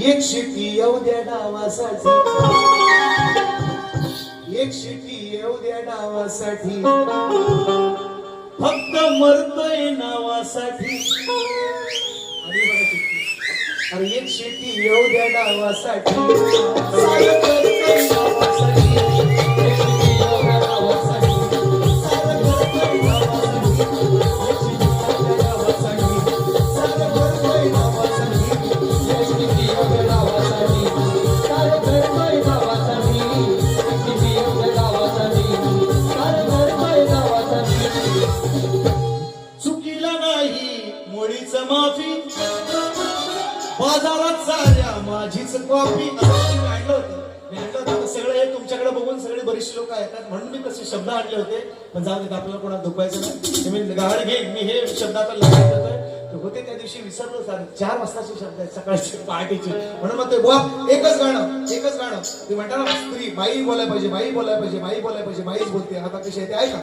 एक शिटी येऊ द्या डावासाठी. एक शिटी येऊ द्या डावासाठी. फक्त मरतोय नावासाठी. अरे अरे एक शिटी येऊ द्या डावासाठी. मुळीच माफी. बाजारात चालल्या माझीच कॉपी. असं आणलं होतं. मी आणलं होतं सगळे हे तुमच्याकडे बघून सगळे बरेचसे लोक येतात. म्हणून मी तसे शब्द आणले होते. पण जाऊ देत आपल्याला कोणाला दुखवायचं नाही. मी गाड घेईन मी हे शब्द आता लक्षात येतोय होते त्या दिवशी विसरलो सर. चार वाजताचे शब्द आहेत. सकाळचे पहाटेचे. म्हणून मग ते बुवा एकच गाणं एकच गाणं. ते म्हणतात स्त्री बाई बोलायला पाहिजे बाई बोलायला पाहिजे बाई बोलायला पाहिजे बाईच बोलते. आता कशी आहे ते ऐका.